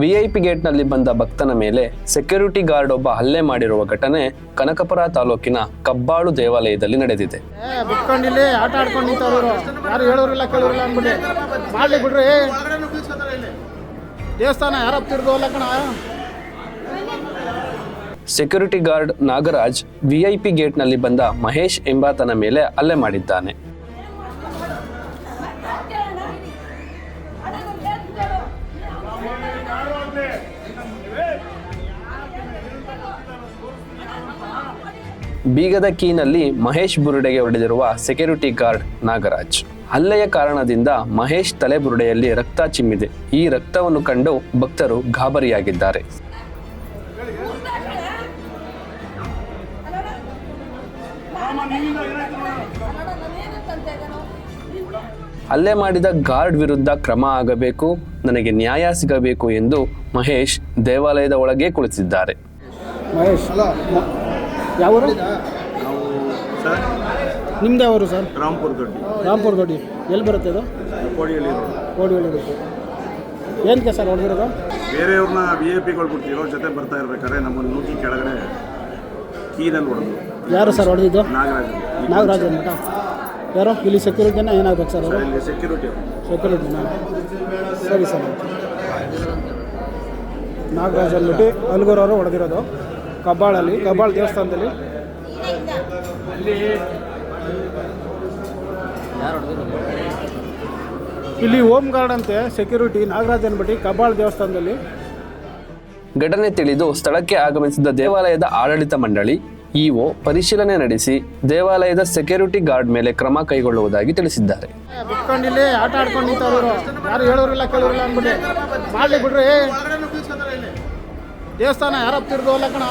VIP ಗೇಟ್ನಲ್ಲಿ ಬಂದ ಭಕ್ತನ ಮೇಲೆ ಸೆಕ್ಯೂರಿಟಿ ಗಾರ್ಡ್ ಒಬ್ಬ ಹಲ್ಲೆ ಮಾಡಿರುವ ಘಟನೆ ಕನಕಪುರ ತಾಲೂಕಿನ ಕಬ್ಬಾಳು ದೇವಾಲಯದಲ್ಲಿ ನಡೆದಿದೆ. ಏ ಆಟ ಆಡ್ಕೊಂಡು ನಿಂತವ್ರು. ಯಾರು ಹೇಳೋರಿಲ್ಲ ಕೇಳೋರಿಲ್ಲ ಅಂದ್ಬಿಟ್ಟು. ಮಾಡ್ಲಿ ಬಿಡ್ರಿ. ದೇವಸ್ಥಾನ ಯಾರಪ್ಪ ತಿರ್ಗೋಲ್ಲ ಕಣ. ಸೆಕ್ಯೂರಿಟಿ ಗಾರ್ಡ್ ನಾಗರಾಜ್ ವಿಐಪಿ ಗೇಟ್ನಲ್ಲಿ ಬಂದ ಮಹೇಶ್ ಎಂಬಾತನ ಮೇಲೆ ಹಲ್ಲೆ ಮಾಡಿದ್ದಾನೆ. ಬೀಗದ ಕೀನಲ್ಲಿ ಮಹೇಶ್ ಬುರುಡೆಗೆ ಹೊಡೆದಿರುವ ಸೆಕ್ಯೂರಿಟಿ ಗಾರ್ಡ್ ನಾಗರಾಜ್. ಹಲ್ಲೆಯ ಕಾರಣದಿಂದ ಮಹೇಶ್ ತಲೆ ಬುರುಡೆಯಲ್ಲಿ ರಕ್ತ ಚಿಮ್ಮಿದೆ. ಈ ರಕ್ತವನ್ನು ಕಂಡು ಭಕ್ತರು ಗಾಬರಿಯಾಗಿದ್ದಾರೆ. ಹಲ್ಲೆ ಮಾಡಿದ ಗಾರ್ಡ್ ವಿರುದ್ಧ ಕ್ರಮ ಆಗಬೇಕು, ನನಗೆ ನ್ಯಾಯ ಸಿಗಬೇಕು ಎಂದು ಮಹೇಶ್ ದೇವಾಲಯದ ಒಳಗೆ ಕುಳಿತಿದ್ದಾರೆ. ಮಹೇಶ್ ಯಾವರು? ನಾವು ಸರ್ ನಿಮ್ದು ಯಾವರು ಸರ್? ರಾಮ್ಪುರ್ ದೊಡ್ಡಿ. ರಾಮ್ಪುರ ದೊಡ್ಡಿ. ಎಲ್ಲಿ ಬರುತ್ತೆ ಅದು ಕೋಡಿಯಲ್ಲಿ ಕೋಡಿಹಳ್ಳಿ ಇರುತ್ತೆ ಏನಕ್ಕೆ ಸರ್ ಹೊಡೆದಿರೋದು? ಬೇರೆಯವ್ರನ್ನ ವಿ ಎ ಪಿಗಳು ಬಿಡ್ತಿರೋ ಜೊತೆ ಬರ್ತಾ ಇರ್ಬೇಕಾದ್ರೆ ನಮ್ಮನ್ನು ನೂಕಿ ಕೆಳಗಡೆ ಕೀನಲ್ಲಿ ಹೊಡೆದು. ಯಾರು ಸರ್ ಹೊಡೆದಿದ್ದು? ನಾಗರಾಜ್. ನಾಗರಾಜ್ ಅಂದ್ಬಿಟ್ಟ ಯಾರು? ಇಲ್ಲಿ ಸೆಕ್ಯೂರಿಟಿನ ಏನಾಗಬೇಕು ಸರ್ ಅವರು? ಇಲ್ಲಿ ಸೆಕ್ಯೂರಿಟಿ ಸೆಕ್ಯೂರಿಟಿನ ಸರಿ ಸರ್. ನಾಗರಾಜ್ ಅಂದ್ಬಿಟ್ಟು ಅಲ್ಗೂರವರು ಹೊಡೆದಿರೋದು. ಕಬ್ಬಾಳಲ್ಲಿ ಕಬ್ಬಾಳ ದೇವಸ್ಥಾನದಲ್ಲಿ. ಇಲ್ಲಿ ಹೋಮ್ ಗಾರ್ಡ್ ಅಂತೆ ಸೆಕ್ಯೂರಿಟಿ ನಾಗರಾಜ್ ಅನ್ಬಿಟ್ಟು ಕಬ್ಬಾಳ ದೇವಸ್ಥಾನದಲ್ಲಿ. ಘಟನೆ ತಿಳಿದು ಸ್ಥಳಕ್ಕೆ ಆಗಮಿಸಿದ ದೇವಾಲಯದ ಆಡಳಿತ ಮಂಡಳಿ ಇಒ ಪರಿಶೀಲನೆ ನಡೆಸಿ ದೇವಾಲಯದ ಸೆಕ್ಯೂರಿಟಿ ಗಾರ್ಡ್ ಮೇಲೆ ಕ್ರಮ ಕೈಗೊಳ್ಳುವುದಾಗಿ ತಿಳಿಸಿದ್ದಾರೆ. ಬಿಟ್ಕೊಂಡಿಲ್ಲಿ ಆಟ ಆಡ್ಕೊಂಡು ನಿಂತವ್ರು ಯಾರು ಹೇಳೋರಿಲ್ಲ ಕೇಳೋರಿಲ್ಲ ಅಂದ್ಬಿಟ್ಟು. ಮಾಡ್ಲಿ ಬಿಡ್ರಿ. ದೇವಸ್ಥಾನ ಯಾರು ಹತ್ತಿರ್ದು ಅಲ್ಲ ಕಣ?